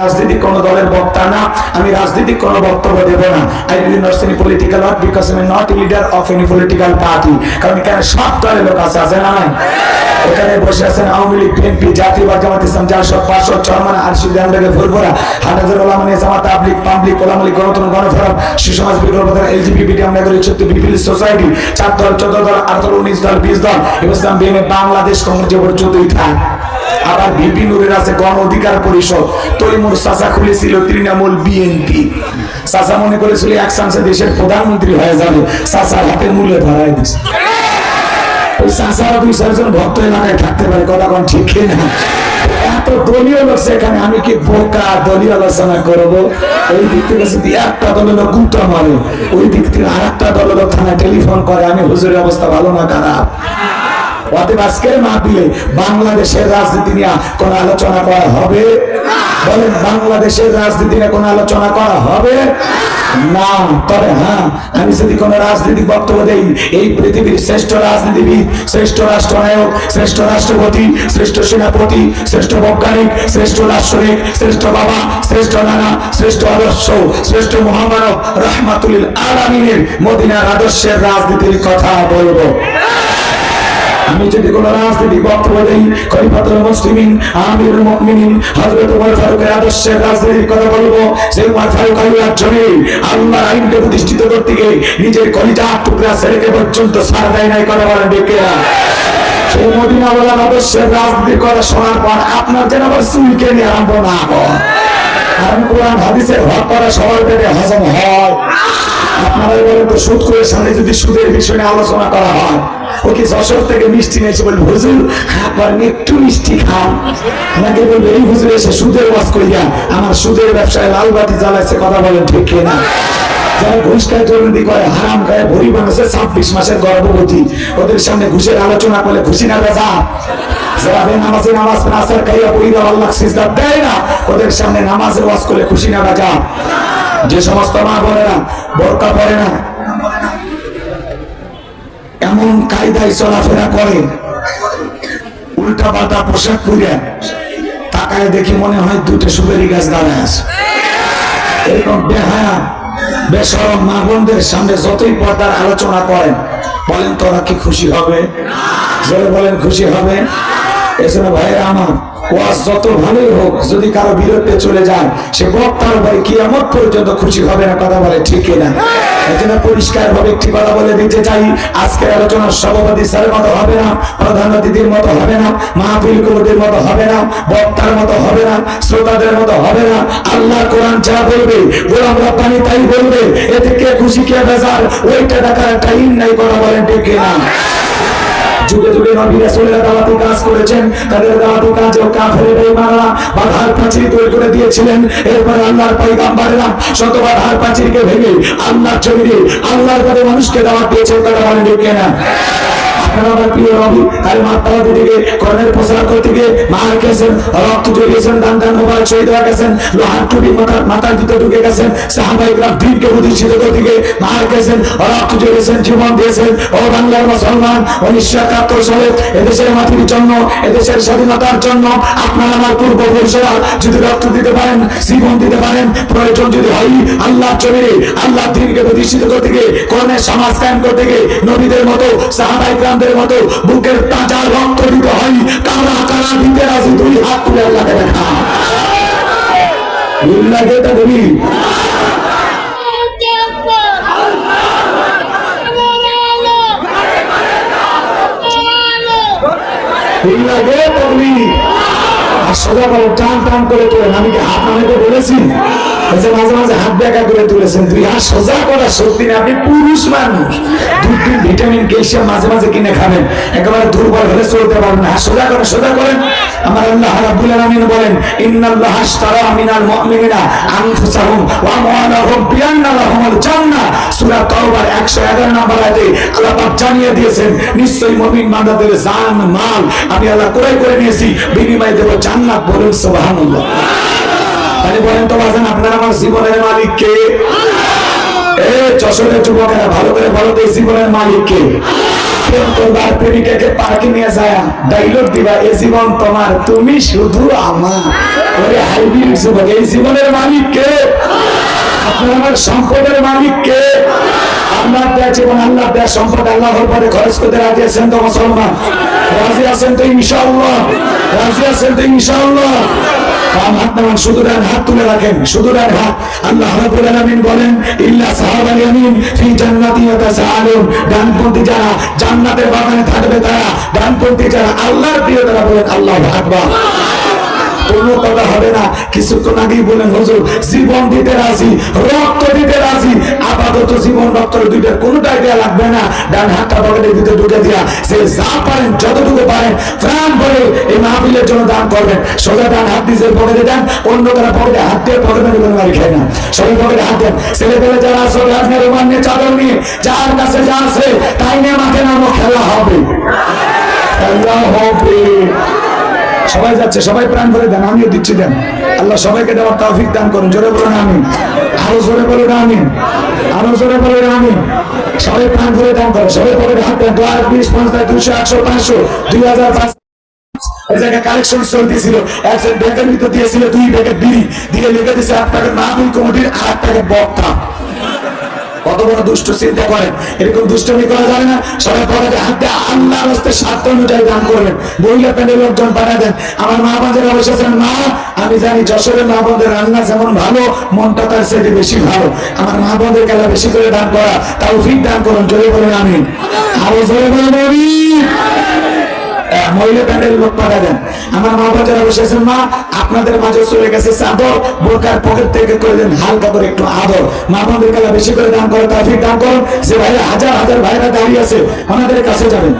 রাজনীতি কোন দলের বক্তা না, আমি রাজনীতিক কোন বক্তব্য দেব না। I will not any political work because I am not a leader of any political party কারণ এখানে সব দলের লোক আছে আছে না এখানে বসে আছেন আওয়ামী লীগ বিএনপি জাতীয় বা জামাত ইসলাম জাসদ পাঁচশো, চরমান আরশি জানবেগে ফুরফুরা হাটাজের ওলামানি জামাত, তাবলিগ, পাবলিক, ওলামালি, গণতন্ত্র, গণফোরাম, সুসমাজ বিকল্প দল এলজিবিটি আমরা করি সত্যি বিপিএল সোসাইটি, চার দল, চোদ্দ দল, আট দল, উনিশ দল, বিশ দল ইসলাম বিএমএ বাংলাদেশ কংগ্রেস পর্যন্তই থাক। আবার বিপি নুরের আছে গণ অধিকার পরিষদ। তৈমুর চাচা খুলেছিল তৃণমূল বিএনপি চাচা মনে করেছিল এক চান্সে দেশের প্রধানমন্ত্রী হয়ে যাবে। চাচার হাতে মূল্যে ধরাই দিছে। ওই দিক থেকে একটা মারে, ওই দিক থেকে থানায় টেলিফোন করে, আমি হুজুরের অবস্থা ভালো না, খারাপ। অতএব আজকের মাহফিলে বাংলাদেশের রাজনীতি নিয়ে কোন আলোচনা করা হবে? বলেন, বাংলাদেশের রাজনীতি নিয়ে কোন আলোচনা করা হবে? না, তবে হ্যাঁ আমি যদি কোন রাজনৈতিক বক্তব্য দেই, এই পৃথিবীর শ্রেষ্ঠ রাজনীতিবিদ, শ্রেষ্ঠ রাষ্ট্রনায়ক, শ্রেষ্ঠ রাষ্ট্রপতি, শ্রেষ্ঠ সেনাপতি, শ্রেষ্ঠ বৈজ্ঞানিক, শ্রেষ্ঠ রাষ্ট্রনিক শ্রেষ্ঠ বাবা, শ্রেষ্ঠ নানা, শ্রেষ্ঠ আদর্শ, শ্রেষ্ঠ মহামানব, রহমাতুল আলামিনের মদিনার আদর্শের রাজনীতির কথা বলব। আমি যদি কোন রাজনীতি বক্তব্য দেই, খলিফাতুল মুসলিমিন, আমিরুল মুমিনিন, হযরত ওমর ফারুকের আদর্শের রাজনীতির কথা বলব, সেই ওমর ফারুক আল্লাহর জমি, আল্লাহর আইনকে প্রতিষ্ঠিত করতে গিয়ে নিজের কলিজা টুকরা ছেড়েকে পর্যন্ত ছাড় দেয় নাই, কথা বলেন ডেকে সেই মদিনা বলার আদর্শের রাজনীতির কথা শোনার পর আপনার যেন আবার চুলকে নিয়ে আরম্ভ না হয় কারণ কোরআন হাদিসের হক করা সবার পেটে হজম হয়। আপনারা বলেন তো সুদ করে সামনে যদি সুদের বিষয় আলোচনা করা হয় ওকে যশোর থেকে মিষ্টি নিয়েছে বলবে, হুজুর আপনার একটু মিষ্টি খান। আমাকে বলবে, এই হুজুর এসে সুদের ওয়াজ করিয়া আমার সুদের ব্যবসায় লাল বাতি জ্বালাইছে, কথা বলেন ঠিক কিনা? যারা ঘুষ খায়, দুর্নীতি করে, হারাম খায় বানাচ্ছে ছাব্বিশ মাসের গর্ভবতী। ওদের সামনে ঘুষের আলোচনা করলে খুশি না বেজা। নামাজে দেয় না, ওদের সামনে নামাজের খুশি না যে সমস্ত মা বোনেরা বোরকা পরে না কায়দায় চলাফেরা করে। উল্টা পাল্টা পোশাক পরে তাকায় দেখি মনে হয় দুটো সুবেরি গাছ দাঁড়ায় আছে। এরকম বেহায়া, বেসরম মা বোনদের সামনে যতই পর্দার আলোচনা করেন, বলেন তোরা কি খুশি হবে? জোরে বলেন, খুশি হবে? এজন্য ভাইরা আমার, ওয়াজ যত ভালোই হোক, যদি কারও বিরুদ্ধে চলে যায়, সে বক্তার উপরে কিয়ামত পর্যন্ত খুশি হবে না, কথা বলে ঠিক না এজন্য পরিষ্কার ভাবে একটি কথা বলে দিতে চাই। আজকের আলোচনার সভাপতি স্যারের মতো হবে না, প্রধান অতিথির মতো হবে না, মাহফিল কমিটির মতো হবে না, বক্তার মতো হবে না, শ্রোতাদের মতো হবে না। আল্লাহ কোরআন যা বলবে, গোলাম রব্বানি তাই বলবে। এতে কে খুশি, কে বেজার, ওইটা দেখার টাইম নাই কথা বলেন ঠিক না যুগে যুগে নবী রাসূলেরা দাওয়াতি কাজ করেছেন। তাদের দাওয়াতি ও কাফেরের বেঈমানরা বাধার প্রাচীর তৈরি করে দিয়েছিলেন। এরপর আল্লাহর পয়গাম্বরেরা শত বাধার প্রাচীরকে ভেঙে আল্লাহর জমিনে আল্লাহর পথে মানুষকে দাওয়াত দিয়েছেন। তারা মানে ঠিক না? আপনারা আমার কর্ণের স্বাধীনতার জন্য আপনারা আমার পূর্বপুরুষরা যদি রক্ত দিতে পারেন, জীবন দিতে পারেন, প্রয়োজন যদি হয় আল্লাহ জমিনে আল্লাহ দিনকে প্রতিষ্ঠিত করতে গিয়ে, কোরআনের সমাজ কায়েম করতে গিয়ে, নবীদের মতো সাহাবাই গ্রামদের মতো বুকের তাজা রক্ত দিতে হয় কারা কারা দিতে রাজি দুই হাত তুলে আল্লাহকে দেখা লাগে আর সোজা করে টান টান করে তোলেন। আমি কি হাত নামাইতে বলেছি? যে মাঝে মাঝে হাত দেখা করে তুলেছেন দুই হাত। সোজা করা সত্যি না, আপনি পুরুষ মানুষ। দুধ ভিটামিন, ক্যালসিয়াম মাঝে মাঝে কিনে খাবেন। একেবারে দুর্বল হলে চলতে পারবেন হাত সোজা করেন সোজা করেন। আমার আল্লাহ রাব্বুল আলামিন বলেন, ইন্নাল্লাহ আশতারা মিনাল মুমিনিনা আনফুসাহুম ওয়া আমওয়ালাহুম বিআন্না লাহুমুল জান্নাহ সূরা তাওবার 111 নম্বর আয়াতে আল্লাহ পাক জানিয়ে দিয়েছেন, নিশ্চয়ই মুমিন জান, মাল আমি আল্লাহ ক্রয় করে নিয়েছি, বিনিময়ে দেব জান্নাত। বলেন সুবহানাল্লাহ। বলেন তো আমার জীবনের মালিক কে? যুবকেরা, ভালো করে তো জীবনের মালিক কে? করবার প্রেমিকাকে পার্কে নিয়ে যায়, ডাইলগ দিবা জীবন তোমার, তুমি শুধু আমার। হাইব্রিড যুবক, এই জীবনের মালিক কে? আপনার আমার সম্পদের মালিক কে? আল্লাহ দেয়, জীবন আল্লাহ দেয়, সম্পদ আল্লাহর পরে খরচ করতে রাজি আছেন তো মুসলমান? রাজি আছেন তো ইনশাআল্লাহ? রাজি আছেন তো ইনশাআল্লাহ? হাত আল্লাহ রাব্বুল বলেন, ইল্লা সাহাবাল ইয়ামিন ফি জান্নাতি যারা জান্নাতের বাগানে থাকবে তারা, ডানপন্থী যারা আল্লাহর প্রিয় তারা বলেন কোনো কথা হবে না। কিছুক্ষণ আগেই বলেন হুজুর, জীবন দিতে রাজি, রক্ত দিতে রাজি, আপাতত জীবন রক্ত দুইটার কোনোটাই দেওয়া লাগবে না। ডান হাতটা পকেটের ভিতরে ঢুকে দিয়া সে যা পারেন, যতটুকু পারেন, প্রাণ ভরে এই মাহফিলের জন্য দান করবেন। সোজা ডান হাত নিজের পকেটে দেন, অন্য তারা পকেটে হাত দিয়ে পকেটে কোনো মারি খায় না। সবাই পকেটে হাত দেন। ছেলে পেলে যারা আছে আপনার রোমান নিয়ে চাদর নিয়ে, যার কাছে যা আছে, তাই নিয়ে মাঠে নামো, খেলা হবে। খেলা হবে। সবাই যাচ্ছে, সবাই প্রাণ ভরে দেন, আমিও দিচ্ছি দেন। আল্লাহ সবাইকে দেওয়ার তৌফিক দান করুন, জোরে বলুন আমি আরও জোরে বলুন আমি আরও জোরে বলুন আমি সবাই প্রাণ ভরে দান করে সবাই পরে হাত দেন দশ বিশ, পঞ্চাশ দুশো একশো, পাঁচশো, দুই হাজার পাঁচ কালেকশন চলতেছিল দিয়েছিল দুই ব্যাগের বিড়ি, দিয়ে লিখে দিয়েছে, আট প্যাকেট মাহফিল কমিটির আট প্যাকেট বক্তা কত বড় দুষ্ট চিন্তা করেন? এরকম দুষ্টমি করা যাবে না। সবাই পরে হাতে আল্লাহ রাস্তে স্বার্থ অনুযায়ী দান করবেন। মহিলা প্যান্ডেল লোকজন পাঠা দেন। আমার মা বোনদের বসেছেন মা, আমি জানি যশোরের মা বোনদের রান্না যেমন ভালো, মনটা তার সেটি বেশি ভালো। আমার মা বোনদের খেলা বেশি করে দান করা তাও ফিক দান করুন, জোরে বলেন আমি আরও জোরে বলেন মহিলা প্যান্ডেল লোক পাঠা দেন। আমার মা বাজারা বসেছেন মা, আপনাদের মাঝে চলে গেছে চাদর, বোরকার পকেট থেকে করে দেন, হালকা করে একটু আদর। মা বোনদের খেলা বেশি করে দান করে তাফিক দান করুন। যে ভাইরা, হাজার হাজার ভাইরা দাঁড়িয়ে আছে, ওনাদের কাছে যাবেন।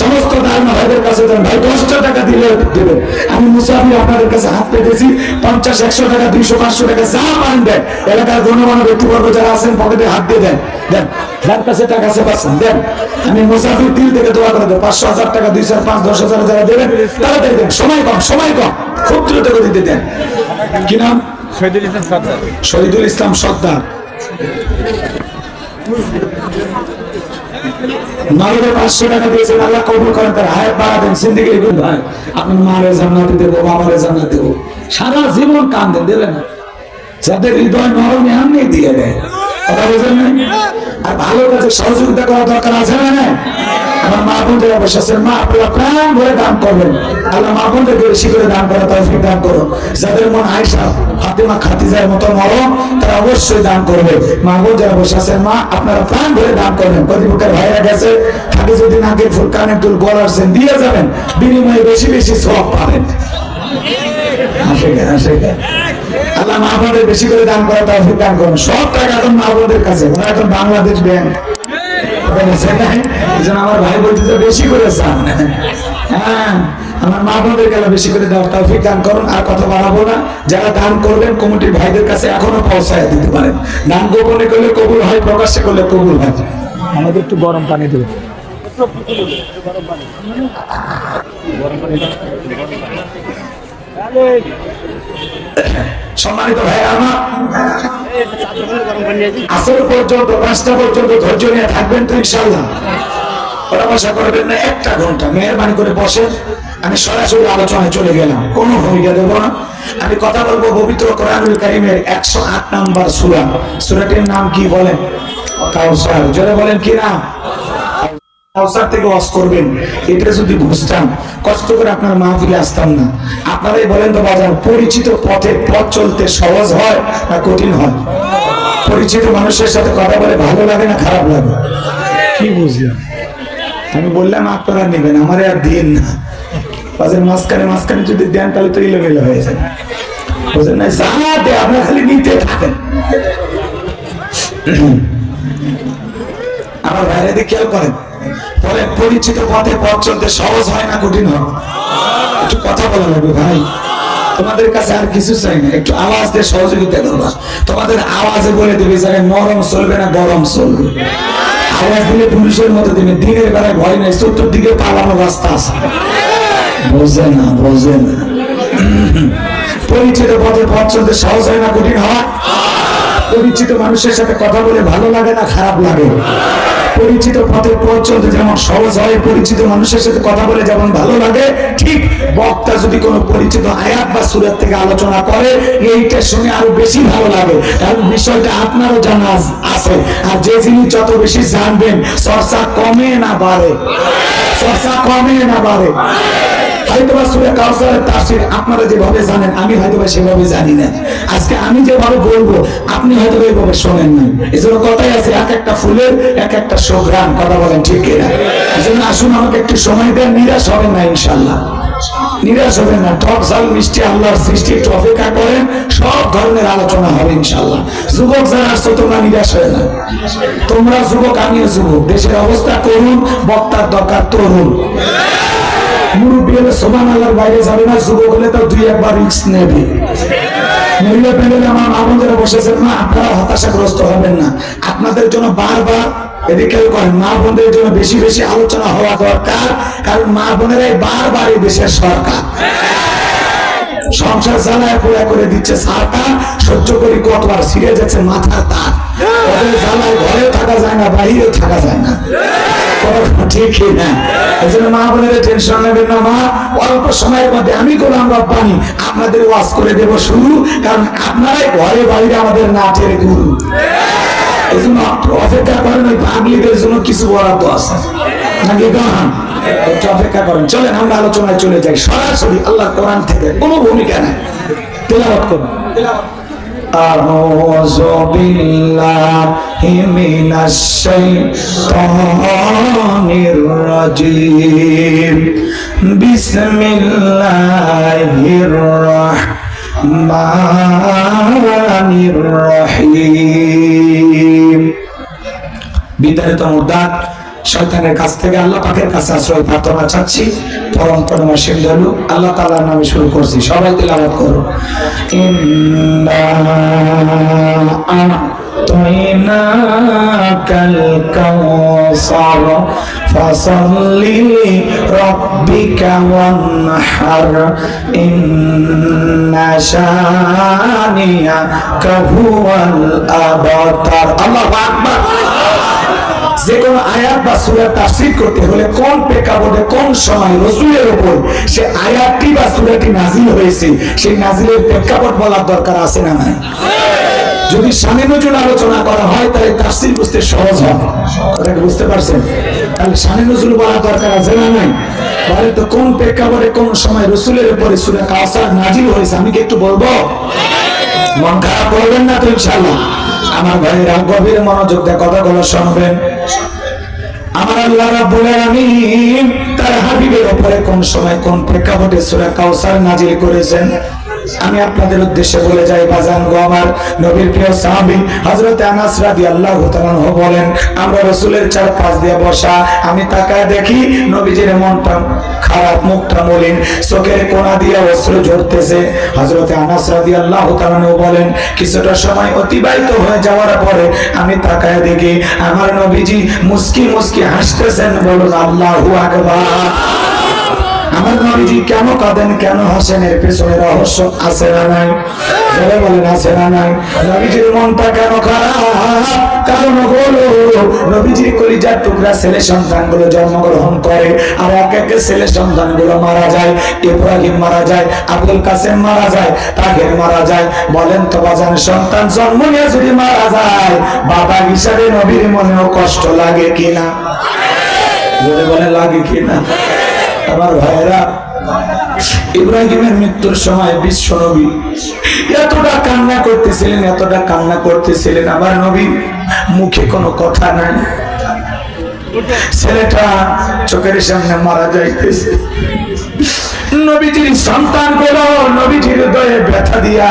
সমস্ত ধারণা ভাইদের কাছে ভাই, দশটা টাকা দিলে দেবেন। আমি মুসাফির আপনাদের কাছে হাত পেতেছি, পঞ্চাশ, একশো টাকা, দুইশো, পাঁচশো টাকা, যা পান দেন। এলাকার গণমান্য ব্যক্তিবর্গ যারা আছেন, পকেটে হাত দিয়ে দেন। দেন যার কাছে টাকা আছে পাচ্ছেন দেন। আমি মুসাফির দিল থেকে দোয়া করে দেবো। পাঁচশো হাজার টাকা দুই চার পাঁচ দশ হাজার যারা দেবেন তাড়াতাড়ি দেন। সময় কম সময় কম। খুব দ্রুত দিতে দেন। কি নাম? শহীদুল ইসলাম সর্দার। শহীদুল ইসলাম সর্দার। মালিকের পাঁচশো টাকা দিয়েছেন আল্লাহ কবুল করেন তার হায়াত বাড়া দেন সিন্দিকে ভাই আপনার মারে জান্নাতে দেবো বাবারে জান্নাত দেবো। সারা জীবন কান্দেন দেবেন না? যাদের হৃদয় নরম এমনি দিয়ে দেয়। আর ভালো কাজে সহযোগিতা করা দরকার আছে না না আমার মা বোনদের বসেছেন মা, আপনারা প্রাণ ভরে দান করবেন। আল্লাহ মা বোনদেরকে বেশি করে করা যাদের মন আয়সা মতো তারা অবশ্যই করবে। মা বোন যারা বসে মা, আপনারা প্রাণ ভরে দান করবেন। প্রতিপক্ষের ভাইরা গেছে। দিয়ে যাবেন। বিনিময়ে বেশি বেশি সব পাবেন। হাসে গে, আল্লাহ মা বোনদের বেশি করে দান করা তৌফিক দান করুন। সব টাকা এখন মা বোনদের কাছে ওরা এখন বাংলাদেশ ব্যাংক। আমার ভাই বলতেছে বেশি করে চান। হ্যাঁ আমার মা বোনদের গেলে বেশি করে দেওয়ার তৌফিক দান করুন। আর কথা বাড়াবো না যারা দান করবেন কমিটির ভাইদের কাছে এখনও পৌঁছায় দিতে পারেন। দান গোপনে করলে কবুল হয় প্রকাশ্যে করলে কবুল হয়। আমাদের একটু গরম পানি দেবে। সম্মানিত ভাই, আমার পর্যন্ত, পাঁচটা পর্যন্ত ধৈর্য নিয়ে থাকবেন তো ইনশাল্লাহ করবেন না, একটা ঘণ্টা মেহরবানি করে বসেন। আমি সরাসরি আলোচনায় চলে গেলাম। কোনো ভূমিকা দেবো না। আমি কথা বলব পবিত্র কোরআনুল কারিমের একশো আট নাম্বার সুরা। সুরাটির নাম কি বলেন? জোরে বলেন কি নাম? কাউসার থেকে ওয়াজ করবেন। এটা যদি বুঝতাম কষ্ট করে আপনার মাহফিলে আসতাম না। আপনারাই বলেন তো বাজার পরিচিত পথে পথ চলতে সহজ হয় না কঠিন হয়? পরিচিত মানুষের সাথে কথা বলে ভালো লাগে না খারাপ লাগে? কি বুঝলাম? আমি বললাম আপনারা নেবেন আমারে আর দিন না। বাজার মাঝখানে মাঝখানে যদি দেন তাহলে তো ইলোমেলো হয়ে যায় বুঝলেন না আপনার খালি নিতে থাকেন। আমার বাইরে দিয়ে খেয়াল করেন পরে পরিচিত পথে পথ চলতে সহজ হয় না, কঠিন হয়। একটু কথা বলা লাগবে ভাই। তোমাদের কাছে আর কিছু চাই না, একটু আওয়াজ দিয়ে সহযোগিতা করবা। তোমাদের আওয়াজে বলে দেবে জায়গায় নরম চলবে না, গরম চলবে। আওয়াজ দিলে পুলিশের মতো দিবে, দিনের বেলায় ভয় চতুর্দিকে রাস্তা আছে। বোঝে না বোঝে না। পরিচিত পথে পথ চলতে সহজ হয় না, কঠিন হয়। পরিচিত মানুষের সাথে কথা বলে ভালো লাগে না, খারাপ লাগে। পরিচিত পথে পথ যেমন সহজ হয়, পরিচিত মানুষের সাথে কথা বলে যেমন ভালো লাগে, ঠিক বক্তা যদি কোনো পরিচিত আয়াত বা সুরের থেকে আলোচনা করে এইটা শুনে আরও বেশি ভালো লাগে। কারণ বিষয়টা আপনারও জানা আছে। আর যে জিনিস যত বেশি জানবেন, চর্চা কমে না বাড়ে। চর্চা কমে না বাড়ে। সুরে কাউসারের তাফসীর আপনারা যেভাবে জানেন, আমি সেভাবে জানি না। আজকে আমি যেভাবে বলব, আপনি হয়তো এইভাবে শোনেন না কথাই আছে, এক একটা ফুলের, এক একটা কথা বলেন ঠিক কিনা? এই জন্য আসুন, আমাকে একটু সময় দেন, নিরাশ হবেন না ইনশাল্লাহ নিরাশ হবেন না টক ঝাল, মিষ্টি, আল্লাহর সৃষ্টি, একটু অপেক্ষা করেন, সব ধরনের আলোচনা হবে ইনশাল্লাহ যুবক যারা আসছো, তোমরা নিরাশ হয় না। তোমরা যুবক, আমিও যুবক। দেশের অবস্থা করুন বক্তার দরকার তরুণ। আল্লাহর বাইরে যাবে না, যুবক হলে দুই একবার রিক্স নেবে। মহিলা আমার বসেছেন না আপনারা হতাশাগ্রস্ত হবেন না। আপনাদের জন্য বারবার মা বোনদের জন্য বেশি বেশি আলোচনা হওয়া দরকার, কারণ মা বোনেরাই বারবার এই দেশের সরকার। সংসার জ্বালায় পোড়া করে দিচ্ছে সারটা সহ্য করি কতবার ছিঁড়ে যাচ্ছে মাথার তার। জ্বালায় ঘরে থাকা যায় না, বাইরে থাকা যায় না। ঠিকই না এই জন্য মা টেনশন নেবেন না, মা। অল্প সময়ের মধ্যে আমি রব্বানি। আপনাদের করে দেব শুরু, কারণ আপনারাই ঘরে বাইরে আমাদের গুরু। এই জন্য অপেক্ষা করেন, ওই পাবলিকের জন্য কিছু বরাদ্দ আছে। নাকি গান? অপেক্ষা করেন। চলেন, আমরা আলোচনায় চলে যাই। সরাসরি আল্লাহ কোরআন থেকে কোনো ভূমিকা নেই। তেলাওয়াত করুন। أعوذ بالله من الشيطان الرجيم بسم الله الرحمن الرحيم বিতাড়িত মুদাত শয়তানের কাছ থেকে আল্লাহ পাকের কাছে আশ্রয় প্রার্থনা চাচ্ছি। পরম করুণা সিন্ধু আল্লাহ তাআলার নামে শুরু করছি। সবাই তেলাওয়াত করো আল্লাহু যে কোনো আয়াত বা সুরার তাফসীর করতে হলে কোন প্রেক্ষাপটে কোন সময় রসুলের উপর সে আয়াতটি বা সুরাটি নাজিল হয়েছে, সেই নাজিলের প্রেক্ষাপট বলার দরকার আছে না নাই? যদি আলোচনা করা হয়, তাহলে বুঝতে সহজ হয়। বুঝতে পারছেন? তাহলে দরকার আছে না নাই? বলে তো কোন প্রেক্ষাপটে কোন সময় রসুলের উপরে সুরা কাউসার নাজিল হয়েছে, আমি কি একটু বলব? মন খারাপ করবেন না তো ইনশাল্লাহ আমার ভাইয়েরা গভীর মনোযোগ দিয়ে কথাগুলো শুনবেন। আমার আল্লাহ রাব্বুল আলামিন তার হাবিবের উপরে কোন সময় কোন প্রেক্ষাপটে সূরা কাউসার নাজিল করেছেন? আমি আপনাদের উদ্দেশ্যে বলে যাই, বাজান গো আমার নবীর প্রিয় সাহাবী হযরত আনাস তাআলা আনহু বলেন, আমরা রাসূলের চার পাঁচ দিয়ে বসা, আমি তাকায় দেখি নবীজির মনটা খারাপ, মুখটা মলিন, চোখের কোণা দিয়ে অস্ত্র ঝরতেছে। হযরত আনাস তাআলা আনহু বলেন, কিছুটা সময় অতিবাহিত হয়ে যাওয়ার পরে আমি তাকায় দেখি আমার নবীজি মুস্কি মুস্কি হাসতেছেন, বলুন আল্লাহু আকবার। আমার নবীজি কেন কাঁদেন, কেন হাসেন এর পেছনে রহস্য আছে না নাই? জোরে বলেন, আছে না নাই? নবীজির মনটা কেন খারাপ? কারণ হলো, নবীজির কলিজার টুকরা ছেলে সন্তানগুলো জন্মগ্রহণ করে আর এক এক ছেলে সন্তানগুলো মারা যায়, ইব্রাহিম মারা যায় আব্দুল কাসেম মারা যায়, তাহের মারা যায়। বলেন তো, বাজান, সন্তান জন্ম নিয়ে যদি মারা যায়, বাবা হিসাবে নবীর মনেও কষ্ট লাগে কিনা? জোরে বলে লাগে কিনা? আমার ভাইয়েরা, ইব্রাহিমের মৃত্যুর সময় বিশ্ব নবী। এতটা কান্না করতেছিলেন, এতটা কান্না করতেছিলেন আমার নবী। মুখে কোনো কথা নাই। ছেলেটা চোখের সামনে মারা যাইতেছে। নবীজির সন্তানগুলো নবীজির হৃদয়ে ব্যথা দিয়া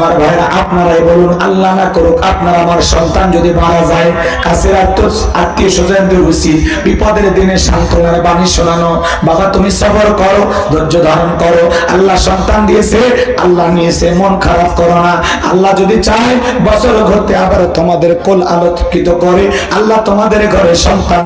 আমার ভাইরা, আপনারাই বলুন, আল্লাহ না করুক, আপনার আমার সন্তান যদি মারা যায়, কাছের আত্মীয় স্বজনদের উচিত বিপদের দিনে সান্ত্বনার বাণী শোনানো। বাবা, তুমি সবর করো, ধৈর্য ধারণ করো। আল্লাহ সন্তান দিয়েছে, আল্লাহ নিয়েছে, মন খারাপ করো না। আল্লাহ যদি চায়, বছর ঘরতে আবার তোমাদের কোল আলোকিত করে। আল্লাহ তোমাদের ঘরে সন্তান